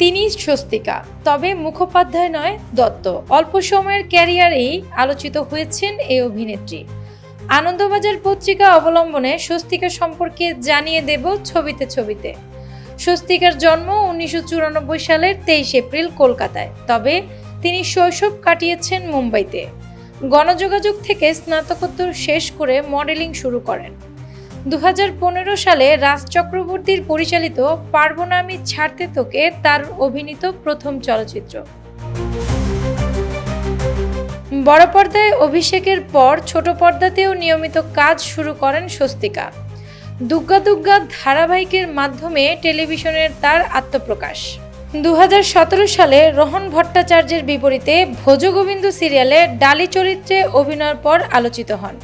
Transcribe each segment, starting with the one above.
তিনি স্বস্তিকা, তবে মুখোপাধ্যায় নয়, দত্ত। অল্প সময়ের ক্যারিয়ারেই আলোচিত হয়েছেন এই অভিনেত্রী। আনন্দবাজার পত্রিকা অবলম্বনে স্বস্তিকা সম্পর্কে জানিয়ে দেব ছবিতে ছবিতে। স্বস্তিকার জন্ম উনিশশো চুরানব্বই সালের তেইশ এপ্রিল কলকাতায়, তবে তিনি শৈশব কাটিয়েছেন মুম্বাইতে। গণযোগাযোগ থেকে স্নাতকোত্তর শেষ করে মডেলিং শুরু করেন। দু হাজার পনেরো সালে রাজ চক্রবর্তীর পরিচালিত পারব না আমি ছাড়তে তোকে তার অভিনীত প্রথম চলচ্চিত্র। বড় পর্দায় অভিষেকের পর ছোট পর্দাতেও নিয়মিত কাজ শুরু করেন স্বস্তিকা। দুগ্গা দুগ্গা ধারাবাহিকের মাধ্যমে টেলিভিশনের তার আত্মপ্রকাশ। দুহাজার সতেরো সালে রোহন ভট্টাচার্যের বিপরীতে ভোজগোবিন্দ সিরিয়ালে ডালি চরিত্রে অভিনয়ের পর আলোচিত হন।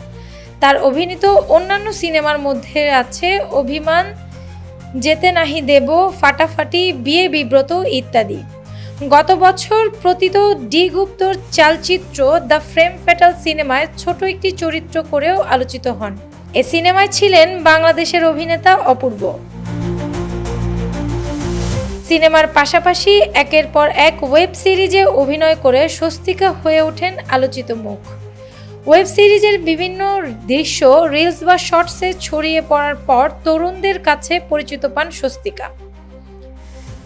তার অভিনীত অন্যান্য সিনেমার মধ্যে আছে অভিমান, যেতে নাহি দেব, ফাটাফাটি, বিয়ে বিব্রত ইত্যাদি। গত বছর প্রতীত ডি গুপ্তর চালচিত্র দ্য ফ্রেম ফ্যাটাল সিনেমায় ছোট একটি চরিত্র করেও আলোচিত হন। এ সিনেমায় ছিলেন বাংলাদেশের অভিনেতা অপূর্ব। সিনেমার পাশাপাশি একের পর এক ওয়েব সিরিজে অভিনয় করে স্বস্তিকা হয়ে ওঠেন আলোচিত মুখ। ওয়েব সিরিজের বিভিন্ন দৃশ্য রিলস বা শর্টসে ছড়িয়ে পড়ার পর তরুণদের কাছে পরিচিত পান স্বস্তিকা।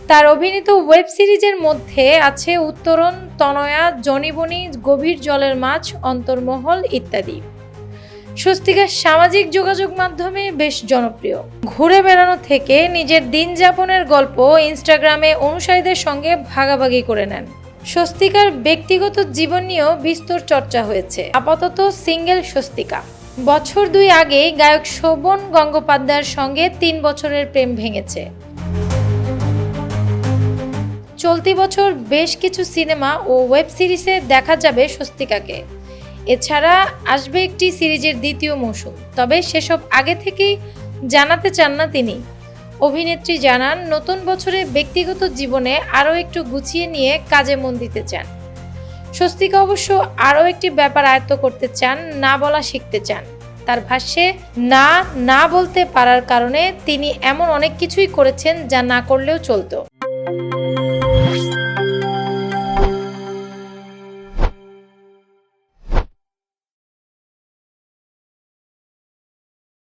তার অভিনীত ওয়েব সিরিজের মধ্যে আছে উত্তরণ, তনয়া জনিবনি গভীর জলের মাছ, অন্তর্মহল ইত্যাদি। স্বস্তিকা সামাজিক যোগাযোগ মাধ্যমে বেশ জনপ্রিয়। ঘুরে বেড়ানো থেকে নিজের দিন যাপনের গল্প ইনস্টাগ্রামে অনুসারীদের সঙ্গে ভাগাভাগি করে নেন। স্বস্তিকার ব্যক্তিগত জীবন নিয়েও বিস্তর চর্চা হয়েছে। আপাতত সিঙ্গেল স্বস্তিকা। বছর দুই আগে গায়ক শোভন গঙ্গোপাধ্যায়ের সঙ্গে তিন বছরের প্রেম ভেঙেছে। চলতি বছর বেশ কিছু সিনেমা ও ওয়েব সিরিজে দেখা যাবে স্বস্তিকাকে। এছাড়া আসবে একটি সিরিজের দ্বিতীয় মৌসুম। তবে সেসব আগে থেকেই জানাতে চান না তিনি। অভিনেত্রী জানান, নতুন বছরে ব্যক্তিগত জীবনে আরও একটু গুছিয়ে নিয়ে কাজে মন দিতে চান। স্বস্তিকা অবশ্য আরও একটি ব্যাপার আয়ত্ত করতে চান, না বলা শিখতে চান। তার ভাষ্যে, না না বলতে পারার কারণে তিনি এমন অনেক কিছুই করেছেন যা না করলেও চলতো।